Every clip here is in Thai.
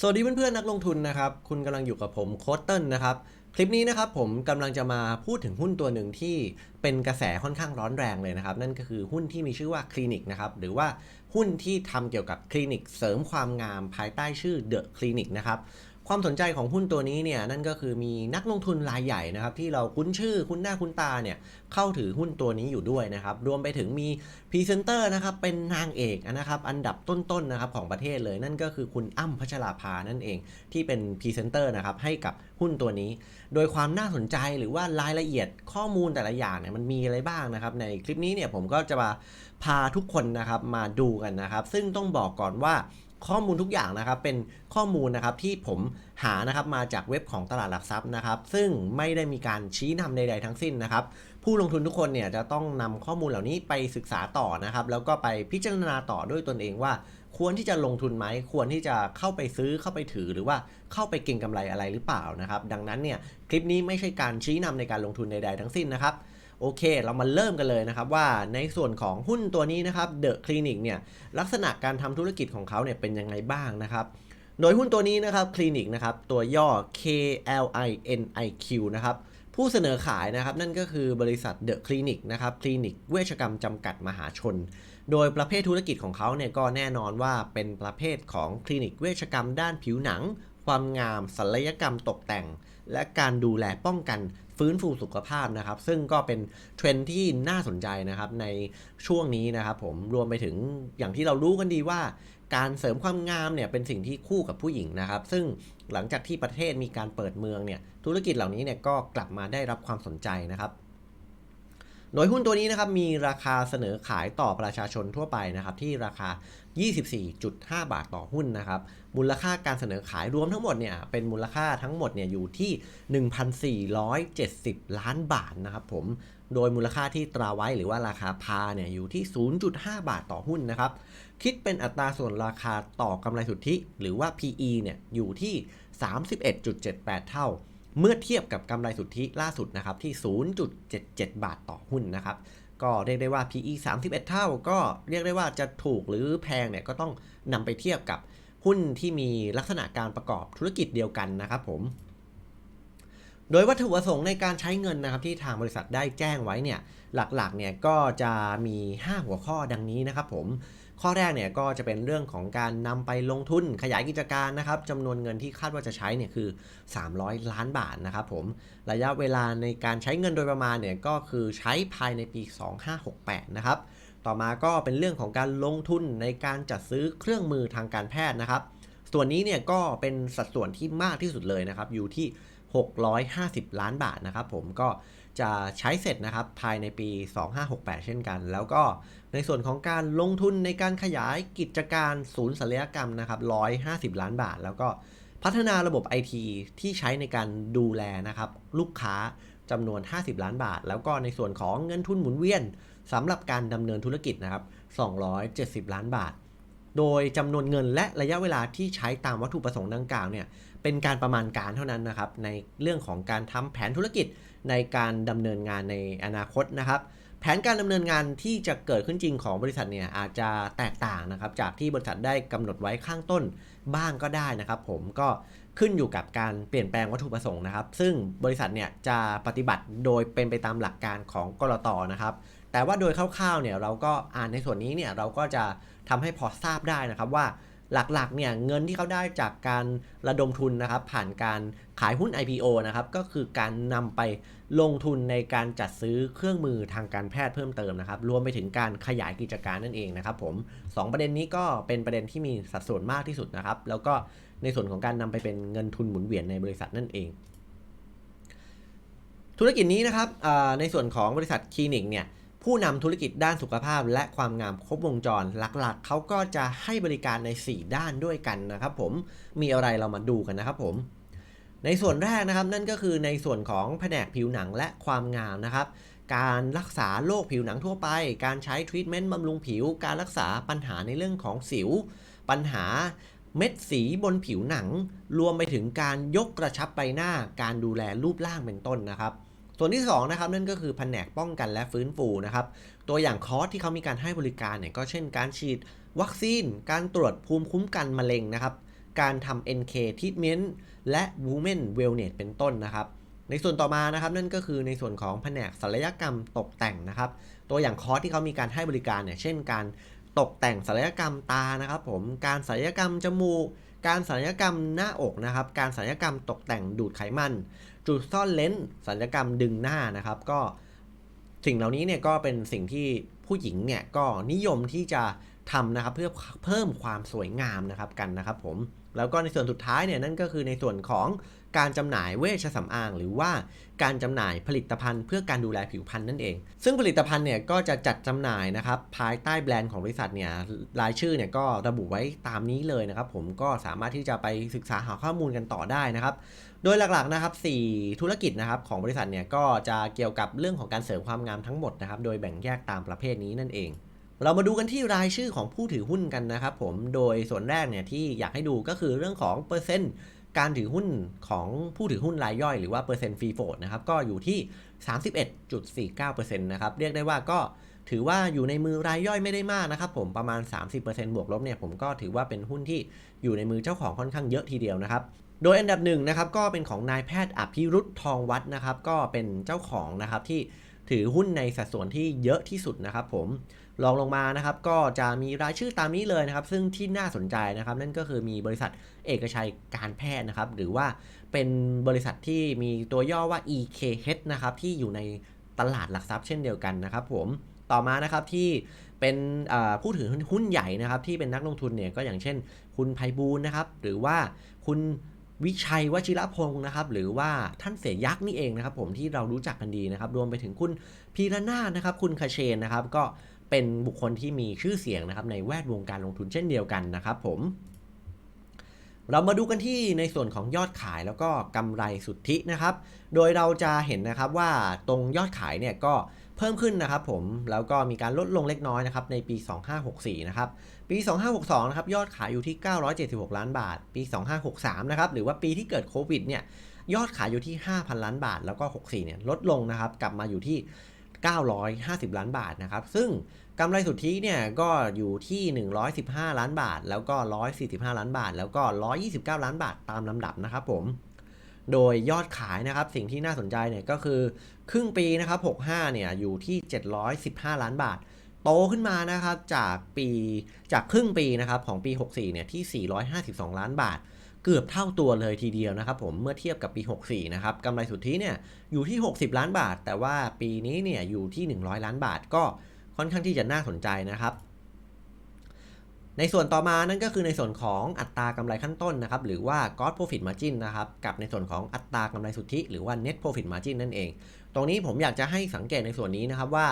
สวัสดีเพื่อนๆนักลงทุนนะครับ คุณกำลังอยู่กับผมโคตเติ้ลนะครับ คลิปนี้นะครับผมกำลังจะมาพูดถึงหุ้นตัวหนึ่งที่เป็นกระแสค่อนข้างร้อนแรงเลยนะครับ นั่นก็คือหุ้นที่มีชื่อว่าคลินิกนะครับ หรือว่าหุ้นที่ทำเกี่ยวกับคลินิกเสริมความงามภายใต้ชื่อเดอะคลินิกนะครับ ความสนใจของหุ้นตัวนี้เนี่ยนั่นก็คือมีนักลงทุนรายใหญ่นะครับที่เราคุ้นชื่อคุ้นหน้าคุ้นตาเนี่ยเข้าถือหุ้นตัวนี้อยู่ด้วยนะครับรวมไปถึงมีพรีเซนเตอร์นะครับเป็นนางเอกนะครับอันดับต้นๆนะครับของประเทศเลยนั่นก็คือคุณอ้ำพัชราภานั่นเอง ที่เป็นพรีเซนเตอร์นะครับให้กับหุ้นตัวนี้ โดยความน่าสนใจหรือว่ารายละเอียดข้อมูลแต่ละอย่างเนี่ยมันมีอะไรบ้างนะครับในคลิปนี้เนี่ยผมก็จะมาพาทุกคนนะครับมาดูกันนะครับซึ่งต้องบอกก่อนว่า ข้อมูลทุกอย่างนะครับเป็นข้อมูลนะครับที่ผมหานะครับมาจากเว็บของตลาดหลักทรัพย์นะครับ ซึ่งไม่ได้มีการชี้นำใดๆทั้งสิ้นนะครับ ผู้ลงทุนทุกคนเนี่ยจะต้องนำข้อมูลเหล่านี้ไปศึกษาต่อนะครับ แล้วก็ไปพิจารณาต่อด้วยตนเองว่า ควรที่จะลงทุนไหมควรที่จะเข้าไปซื้อเข้าไปถือหรือว่าเข้าไปเก็งกำไรอะไรหรือเปล่านะครับ ดังนั้นเนี่ยคลิปนี้ไม่ใช่การชี้นำในการลงทุนใดๆทั้งสิ้นนะครับ โอเค เรามาเริ่มกันเลยนะครับว่าในส่วนของหุ้นตัวนี้นะครับเดอะคลินิกเนี่ยลักษณะการทำธุรกิจของเขาเนี่ยเป็นยังไงบ้างนะครับโดยหุ้นตัวนี้นะครับคลินิกนะครับตัวย่อ KLINIQ นะครับผู้เสนอขายนะครับนั่นก็คือบริษัทเดอะคลินิกนะครับคลินิกเวชกรรมจำกัดมหาชน โดยประเภทธุรกิจของเขาเนี่ยก็แน่นอนว่าเป็นประเภทของคลินิกเวชกรรมด้านผิวหนัง ความงามศัลยกรรมตกแต่ง และการดูแลป้องกัน ฟื้นฟูสุขภาพนะครับ ซึ่งก็เป็นเทรนที่น่าสนใจนะครับในช่วงนี้นะครับผมรวมไปถึงอย่างที่เรารู้กันดีว่า การเสริมความงามเนี่ยเป็นสิ่งที่คู่กับผู้หญิงนะครับ ซึ่งหลังจากที่ประเทศมีการเปิดเมืองเนี่ยธุรกิจเหล่านี้เนี่ยก็กลับมาได้รับความสนใจนะครับ โดยหุ้นตัวนี้นะครับมีราคาเสนอขายต่อประชาชนทั่วไปนะครับที่ราคา 24.5 บาทต่อหุ้นนะครับมูลค่าการเสนอขายรวมทั้งหมดเนี่ยเป็นมูลค่าทั้งหมดเนี่ยอยู่ที่ 1,470 ล้านบาทนะครับผมโดยมูลค่าที่ตราไว้หรือว่าราคาพาเนี่ยอยู่ที่ 0.5 บาทต่อหุ้นนะครับคิดเป็นอัตราส่วนราคาต่อกำไรสุทธิ หรือว่า PE เนี่ยอยู่ที่ 31.78 เท่า เมื่อเทียบกับกำไรสุทธิล่าสุดนะครับที่ 0.77 บาทต่อหุ้นนะครับก็เรียกได้ว่า PE 31 เท่าก็เรียกได้ว่าจะถูกหรือแพงเนี่ยก็ต้องนำไปเทียบกับหุ้นที่มีลักษณะการประกอบธุรกิจเดียวกันนะครับผม โดยวัตถุประสงค์ในการใช้เงินนะครับที่ทางบริษัทได้แจ้งไว้เนี่ยหลักๆเนี่ยก็จะมี 5 หัวข้อดังนี้นะครับผม ข้อแรกเนี่ยก็จะเป็นเรื่องของการนำไปลงทุนขยายกิจการนะครับจำนวนเงินที่คาดว่าจะใช้เนี่ยคือ 300 ล้านบาทนะครับผมระยะเวลาในการใช้เงินโดยประมาณเนี่ยก็คือใช้ภายในปี 2568 นะครับต่อมาก็เป็นเรื่องของการลงทุนในการจัดซื้อเครื่องมือทางการแพทย์นะครับ ส่วนนี้เนี่ยก็เป็นสัดส่วนที่มากที่สุดเลยนะครับ อยู่ที่ 650 ล้านบาทนะครับผมก็ จะใช้เสร็จนะครับภายในปี 2568 เช่นกัน แล้วก็ในส่วนของการลงทุนในการขยายกิจการศูนย์ศัลยกรรมนะครับ150 ล้านบาท แล้วก็พัฒนาระบบ IT ที่ใช้ในการดูแลนะครับลูกค้าจำนวน 50 ล้านบาท แล้วก็ในส่วนของเงินทุนหมุนเวียนสำหรับการดำเนินธุรกิจนะครับ270 ล้านบาท โดยจำนวนเงินและระยะเวลาที่ใช้ตามวัตถุประสงค์ดังกล่าวเนี่ยเป็นการประมาณการเท่านั้นนะครับในเรื่องของการทำแผนธุรกิจในการดำเนินงานในอนาคตนะครับ แผนการดำเนินงานที่จะเกิดขึ้นจริงของบริษัทเนี่ยอาจจะแตกต่างนะครับจากที่บริษัทได้กำหนดไว้ข้างต้นบ้างก็ได้นะครับ ผมก็ขึ้นอยู่กับการเปลี่ยนแปลงวัตถุประสงค์นะครับ ซึ่งบริษัทเนี่ยจะปฏิบัติโดยเป็นไปตามหลักการของกรตนะครับ แต่ว่าโดยคร่าวๆเนี่ยเราก็อ่านในส่วนนี้เนี่ยเราก็จะทำให้พอทราบได้นะครับว่าหลักๆเนี่ยเงินที่เขาได้จากการระดมทุนนะครับผ่านการขายหุ้น IPO นะครับก็คือการนำไปลงทุนในการจัดซื้อเครื่องมือทางการแพทย์เพิ่มเติมนะครับรวมไปถึงการขยายกิจการนั่นเองนะครับผมสองประเด็นนี้ก็เป็นประเด็นที่มีสัดส่วนมากที่สุดนะครับ แล้วก็ในส่วนของการนำไปเป็นเงินทุนหมุนเวียนในบริษัทนั่นเอง ธุรกิจนี้นะครับในส่วนของบริษัทคลินิกเนี่ย ผู้นำธุรกิจด้านสุขภาพและความงามครบวงจรหลักๆ เขาก็จะให้บริการใน 4 ด้านด้วยกันนะครับผมมีอะไรเรามาดูกันนะครับผมในส่วนแรกนะครับนั่นก็คือในส่วนของแผนกผิวหนังและความงามนะครับ การรักษาโรคผิวหนังทั่วไป การใช้ทรีทเมนต์บำรุงผิว การรักษาปัญหาในเรื่องของสิว ปัญหาเม็ดสีบนผิวหนัง รวมไปถึงการยกกระชับใบหน้า การดูแลรูปร่างเป็นต้นนะครับ ส่วนที่2นะครับนั่นก็คือแผนกป้องกันและฟื้นฟูนะครับตัวอย่างคอร์สที่เขามีการให้บริการเนี่ยก็เช่นการฉีดวัคซีน การตรวจภูมิคุ้มกันมะเร็งนะครับการทำ NK Treatment และ Women Wellness เป็นต้นนะครับ ในส่วนต่อมานะครับนั่นก็คือในส่วนของแผนกศัลยกรรมตกแต่งนะครับ ตัวอย่างคอร์สที่เขามีการให้บริการเนี่ยเช่น การตกแต่งศัลยกรรมตานะครับผมการศัลยกรรมจมูก การศัลยกรรมหน้าอกนะครับ การศัลยกรรมตกแต่งดูดไขมัน จุดซ่อนเลนส์ศัลยกรรมดึงหน้านะครับ ก็สิ่งเหล่านี้เนี่ยก็เป็นสิ่งที่ผู้หญิงเนี่ยก็นิยมที่จะ ทำนะครับเพื่อเพิ่มความสวยงามนะครับกันนะครับผมแล้วก็ในส่วนสุดท้ายเนี่ยนั่นก็คือในส่วนของการจำหน่ายเวชสำอาง หรือว่าการจำหน่ายผลิตภัณฑ์เพื่อการดูแลผิวพรรณนั่นเอง ซึ่งผลิตภัณฑ์เนี่ยก็จะจัดจำหน่ายนะครับภายใต้แบรนด์ของบริษัทเนี่ยรายชื่อเนี่ยก็ระบุไว้ตามนี้เลยนะครับผมก็สามารถที่จะไปศึกษาหาข้อมูลกันต่อได้นะครับ โดยหลักๆนะครับ 4 ธุรกิจนะครับของบริษัทเนี่ยก็จะเกี่ยวกับเรื่องของการเสริมความงามทั้งหมดนะครับโดยแบ่งแยกตามประเภทนี้นั่นเอง เรามาดูกันที่รายชื่อของผู้ถือหุ้นกันนะครับผม โดยส่วนแรกเนี่ยที่อยากให้ดูก็คือเรื่องของเปอร์เซ็นต์การถือหุ้นของผู้ถือหุ้นรายย่อยหรือว่าเปอร์เซ็นต์ฟรีโฟดนะครับก็อยู่ที่ 31.49%นะครับเรียกได้ว่าก็ถือว่าอยู่ในมือรายย่อยไม่ได้มากนะครับผมประมาณ 30%บวกลบเนี่ยผมก็ถือว่าเป็นหุ้นที่อยู่ในมือเจ้าของค่อนข้างเยอะทีเดียวนะครับ โดยอันดับหนึ่งนะครับก็เป็นของนายแพทย์อภิรุตทองวัดนะครับก็เป็นเจ้าของนะครับที่ถือหุ้นในสัดส่วนที่เยอะที่สุดนะครับผมรองลงมานะครับก็จะมีรายชื่อตามนี้เลยนะครับ ซึ่งที่น่าสนใจนะครับนั่นก็คือมีบริษัทเอกชัยการแพทย์นะครับ หรือว่าเป็นบริษัทที่มีตัวย่อว่า EKH นะครับที่อยู่ในตลาดหลักทรัพย์เช่นเดียวกันนะครับผมต่อมานะครับที่เป็นผู้ถือหุ้นใหญ่นะครับที่เป็นนักลงทุนเนี่ยก็อย่างเช่น คุณไพบูลนะครับหรือว่าคุณ วิชัยวชิรพงศ์นะครับหรือว่าท่านเสียยักษ์นี่เองนะครับผมที่เรารู้จักกันดีนะครับรวมไปถึงคุณพีรนาถนะครับคุณคาเชนนะครับก็เป็นบุคคลที่มีชื่อเสียงนะครับในแวดวงการลงทุนเช่นเดียวกันนะครับผม เรามาดูกันที่ในส่วนของยอดขายแล้วก็กำไรสุทธินะครับ โดยเราจะเห็นนะครับว่าตรงยอดขายเนี่ยก็ เพิ่มขึ้นนะครับผมแล้วก็มีการลดลงเล็กน้อยนะครับในปี 2564 นะครับปี 2562 นะครับยอดขายอยู่ที่ 976 ล้านบาท ปี 2563 นะครับหรือว่าปีที่เกิดโควิดเนี่ยยอดขายอยู่ที่ 5,000 ล้านบาท แล้วก็ 64 เนี่ยลดลงนะครับกลับมาอยู่ที่ 950 ล้านบาทนะครับซึ่งกำไรสุทธิเนี่ยก็อยู่ที่ 115 ล้านบาท แล้วก็ 145 ล้านบาท แล้วก็ 129 ล้านบาทตามลำดับนะครับผม โดยยอดขายนะครับสิ่งที่น่าสนใจเนี่ยก็คือครึ่งปีนะครับ65เนี่ยอยู่ที่ 715 ล้านบาท โตขึ้นมานะครับจากปีจากครึ่งปีนะครับของปี 64เนี่ยที่ 452 ล้านบาท เกือบเท่าตัวเลยทีเดียวนะครับผมเมื่อเทียบกับปี 64นะครับกำไรสุทธิเนี่ยอยู่ที่ 60 ล้านบาท แต่ว่าปีนี้เนี่ยอยู่ที่ 100 ล้านบาท ก็ค่อนข้างที่จะน่าสนใจนะครับ ในส่วนต่อมานั่นก็คือในส่วนของอัตรากำไรขั้นต้นนะครับหรือว่า gross profit margin นะครับกับในส่วนของอัตรากำไรสุทธิ หรือว่า net profit margin นั่นเอง ตรงนี้ผมอยากจะให้สังเกตในส่วนนี้นะครับว่า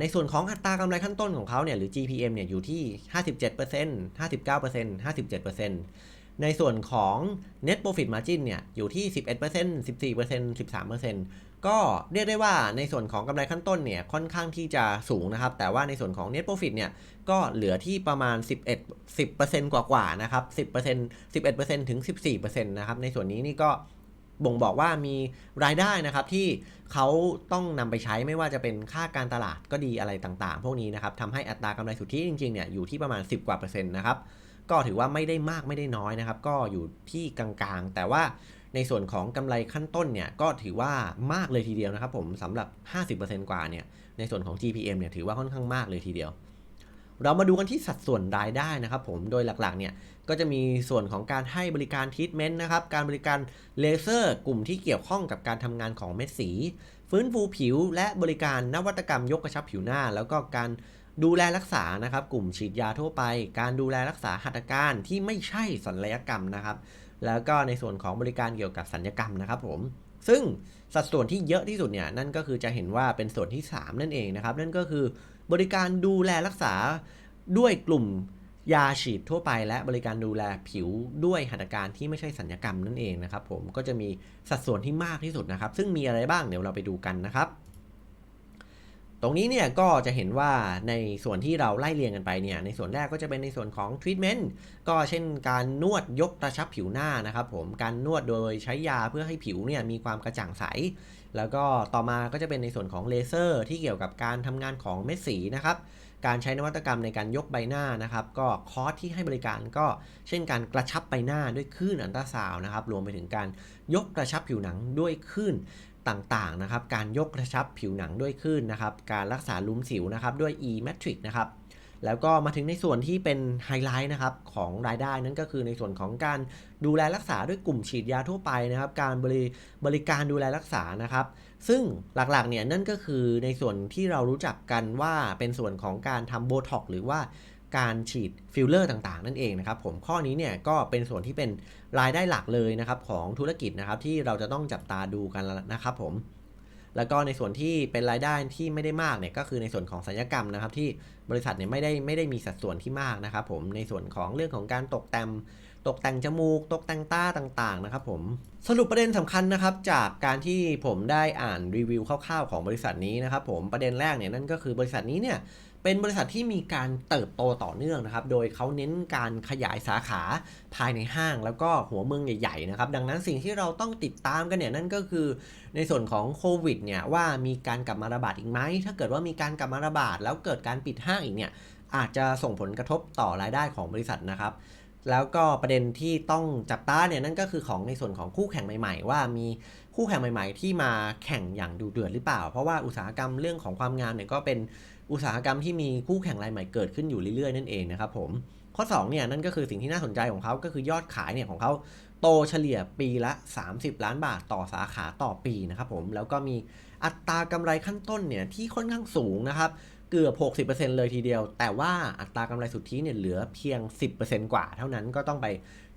ในส่วนของอัตรากำไรขั้นต้นของเขาเนี่ยหรือ GPM เนี่ยอยู่ที่ 57% 59% 57%ในส่วนของ net profit margin เนี่ยอยู่ที่ 11% 14% 13% ก็เรียกได้ว่าในส่วนของกำไรขั้นต้นเนี่ยค่อนข้างที่จะสูงนะครับ แต่ว่าในส่วนของ net profit เนี่ยก็เหลือที่ประมาณ 11 10%กว่าๆนะครับ10% 11%ถึง 14%นะครับในส่วนนี้นี่ก็บ่งบอกว่ามีรายได้นะครับที่เขาต้องนำไปใช้ไม่ว่าจะเป็นค่าการตลาดก็ดีอะไรต่างๆ พวกนี้นะครับทำให้อัตรากำไรสุทธิจริงๆเนี่ยอยู่ที่ประมาณ 10 กว่าเปอร์เซ็นต์นะครับก็ถือว่าไม่ได้มากไม่ได้น้อยนะครับ ก็อยู่ที่กลางๆ แต่ว่า ในส่วนของกำไรขั้นต้นเนี่ยก็ถือว่ามากเลยทีเดียวนะครับผมสำหรับ 50%กว่าเนี่ยในส่วนของ GPM เนี่ยถือว่าค่อนข้างมากเลยทีเดียว เรามาดูกันที่สัดส่วนรายได้นะครับผมโดยหลักๆเนี่ยก็จะมีส่วนของการให้บริการทีทเมนต์นะครับการบริการเลเซอร์กลุ่มที่เกี่ยวข้องกับการทำงานของเม็ดสี ฟื้นฟูผิว และบริการนวัตกรรมยกกระชับผิวหน้า แล้วก็การดูแลรักษานะครับ กลุ่มฉีดยาทั่วไป การดูแลรักษาหัตถการที่ไม่ใช่ศัลยกรรมนะครับ แล้วก็ในส่วนของบริการเกี่ยวกับสัญญกรรมนะครับผมซึ่งสัดส่วนที่เยอะที่สุดเนี่ยนั่นก็คือจะเห็นว่าเป็นส่วนที่ 3 นั่นเองนะครับ นั่นก็คือบริการดูแลรักษาด้วยกลุ่มยาฉีดทั่วไป และบริการดูแลผิวด้วยหัตถการที่ไม่ใช่สัญญกรรมนั่นเองนะครับผมก็จะมีสัดส่วนที่มากที่สุดนะครับ ซึ่งมีอะไรบ้างเดี๋ยวเราไปดูกันนะครับ ตรงนี้เนี่ยก็จะเห็นว่าในส่วนที่เราไล่เรียงกันไปเนี่ยในส่วนแรกก็จะเป็นในส่วนของทรีทเมนต์ก็เช่นการนวดยกกระชับผิวหน้านะครับผมการนวดโดยใช้ยาเพื่อให้ผิวเนี่ยมีความกระจ่างใส แล้วก็ต่อมาก็จะเป็นในส่วนของเลเซอร์ที่เกี่ยวกับการทำงานของเม็ดสีนะครับการใช้นวัตกรรมในการยกใบหน้านะครับ ก็คอร์สที่ให้บริการก็เช่นการกระชับใบหน้าด้วยคลื่นอันตราซาวน์นะครับรวมไปถึงการยกกระชับผิวหนังด้วยคลื่น ต่างๆนะครับ การยกกระชับผิวหนังด้วยคลื่นนะครับ การรักษาลุมสิวนะครับด้วย e-matrix นะครับ แล้วก็มาถึงในส่วนที่เป็นไฮไลท์นะครับของรายได้นั่นก็คือในส่วนของการดูแลรักษาด้วยกลุ่มฉีดยาทั่วไปนะครับ การบริบริการดูแลรักษานะครับ ซึ่งหลักๆเนี่ยนั่นก็คือในส่วนที่เรารู้จักกันว่าเป็นส่วนของการทำโบท็อกหรือว่า การฉีดฟิลเลอร์ต่างๆ นั่นเองนะครับผมข้อนี้เนี่ยก็เป็นส่วนที่เป็นรายได้หลักเลยนะครับของธุรกิจนะครับที่เราจะต้องจับตาดูกันนะครับผมแล้วก็ในส่วนที่เป็นรายได้ที่ไม่ได้มากเนี่ยก็คือในส่วนของสัญญกรรมนะครับที่บริษัทเนี่ยไม่ได้ไม่ได้มีสัดส่วนที่มากนะครับผมในส่วนของเรื่องของการตกแต่งตกแต่งจมูก ตกแต่งตาต่างๆนะครับผมสรุปประเด็นสำคัญนะครับจากการที่ผมได้อ่านรีวิวคร่าวๆของบริษัทนี้นะครับผมประเด็นแรกเนี่ยนั่นก็คือบริษัทนี้เนี่ย เป็นบริษัทที่มีการเติบโตต่อเนื่องนะครับ โดยเขาเน้นการขยายสาขาภายในห้าง แล้วก็หัวเมืองใหญ่ๆนะครับ ดังนั้นสิ่งที่เราต้องติดตามกันเนี่ยนั่นก็คือในส่วนของโควิดเนี่ยว่ามีการกลับมาระบาดอีกไหม ถ้าเกิดว่ามีการกลับมาระบาด แล้วเกิดการปิดห้างอีกเนี่ยอาจจะส่งผลกระทบต่อรายได้ของบริษัทนะครับ แล้วก็ประเด็นที่ต้องจับตาเนี่ยนั่นก็คือของในส่วนของคู่แข่งใหม่ ๆ ว่ามีคู่แข่งใหม่ ๆ ที่มาแข่งอย่างดูเดือดหรือเปล่า เพราะว่าอุตสาหกรรมเรื่องของความงามเนี่ยก็เป็น อุตสาหกรรมที่มีคู่แข่งรายใหม่เกิดขึ้นอยู่เรื่อยๆนั่นเองนะครับผมข้อ2เนี่ยนั่นก็คือสิ่งที่น่าสนใจของเขาก็คือยอดขายเนี่ยของเขาโตเฉลี่ยปีละ 30 ล้านบาทต่อสาขาต่อปีนะครับผมแล้วก็มีอัตรากำไรขั้นต้นเนี่ยที่ค่อนข้างสูงนะครับเกือบ 60%เลยทีเดียว แต่ว่าอัตรากำไรสุทธิเนี่ยเหลือเพียง 10%กว่า เท่านั้นก็ต้องไป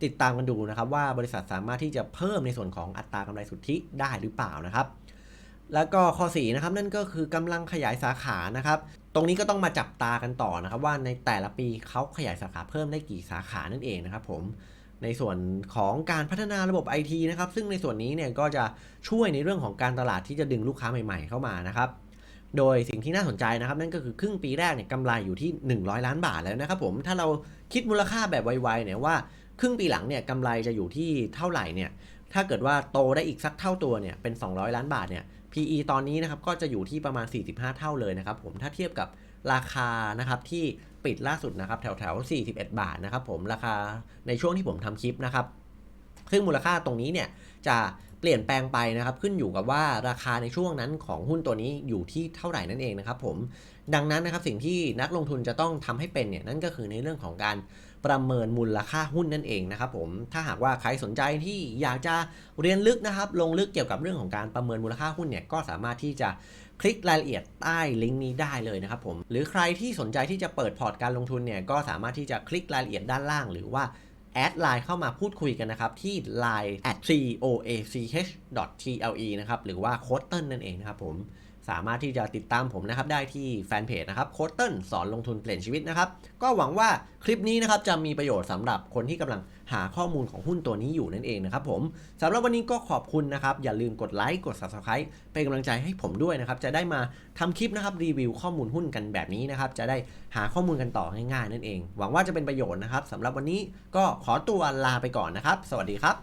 ติดตามกันดูนะครับ ว่าบริษัทสามารถที่จะเพิ่มในส่วนของอัตรากำไรสุทธิได้หรือเปล่านะครับ แล้วก็ข้อ4นะครับนั่นก็คือกำลังขยายสาขานะครับ ตรงนี้ก็ต้องมาจับตากันต่อนะครับ ว่าในแต่ละปีเขาขยายสาขาเพิ่มได้กี่สาขานั่นเองนะครับผมในส่วนของการพัฒนาระบบ IT นะครับ ซึ่งในส่วนนี้เนี่ยก็จะช่วยในเรื่องของการตลาดที่จะดึงลูกค้าใหม่ๆเข้ามานะครับ โดยสิ่งที่น่าสนใจนะครับ นั่นก็คือครึ่งปีแรกเนี่ยกำไรอยู่ที่ 100 ล้านบาทแล้วนะครับผมถ้าเราคิดมูลค่าแบบไวๆเนี่ยว่า ครึ่งปีหลังเนี่ยกำไรจะอยู่ที่เท่าไหร่เนี่ย ถ้าเกิดว่าโตได้อีกสักเท่าตัวเนี่ยเป็น 200 ล้านบาทเนี่ย PE ตอนนี้นะครับก็จะอยู่ที่ประมาณ 45 เท่าเลยนะครับผมถ้าเทียบกับราคานะครับที่ปิดล่าสุดนะครับแถวแถวๆ41 บาทนะครับผมราคาในช่วงที่ผมทำคลิปนะครับซึ่งมูลค่าตรงนี้เนี่ยจะ เปลี่ยนแปลงไปนะครับ ขึ้นอยู่กับว่าราคาในช่วงนั้นของหุ้นตัวนี้อยู่ที่เท่าไหร่นั่นเองนะครับผมดังนั้นนะครับสิ่งที่นักลงทุนจะต้องทำให้เป็นเนี่ยนั่นก็คือในเรื่องของการประเมินมูลค่าหุ้นนั่นเองนะครับผมถ้าหากว่าใครสนใจที่อยากจะเรียนลึกนะครับ ลงลึกเกี่ยวกับเรื่องของการประเมินมูลค่าหุ้นเนี่ยก็สามารถที่จะคลิกรายละเอียดใต้ลิงก์นี้ได้เลยนะครับผมหรือใครที่สนใจที่จะเปิดพอร์ตการลงทุนเนี่ยก็สามารถที่จะคลิกรายละเอียดด้านล่าง หรือว่า แอดไลน์เข้ามาพูดคุยกันนะครับ ที่ line at coach.tle นะครับ หรือว่าโคตเติ้ลนั่นเองนะครับผมสามารถที่จะติดตามผมนะครับได้ที่แฟนเพจนะครับโคตเติ้ลสอนลงทุนเปลี่ยนชีวิตนะครับ ก็หวังว่าคลิปนี้นะครับจะมีประโยชน์สำหรับคนที่กำลัง หาข้อมูลของหุ้นตัวนี้อยู่นั่นเองนะครับผมสำหรับวันนี้ก็ขอบคุณนะครับอย่าลืมกดไลค์กด subscribe เป็นกำลังใจให้ผมด้วยนะครับจะได้มาทำคลิปนะครับรีวิวข้อมูลหุ้นกันแบบนี้นะครับจะได้หาข้อมูลกันต่อง่ายๆนั่นเอง หวังว่าจะเป็นประโยชน์นะครับสำหรับวันนี้ก็ขอตัวลาไปก่อนนะครับ สวัสดีครับ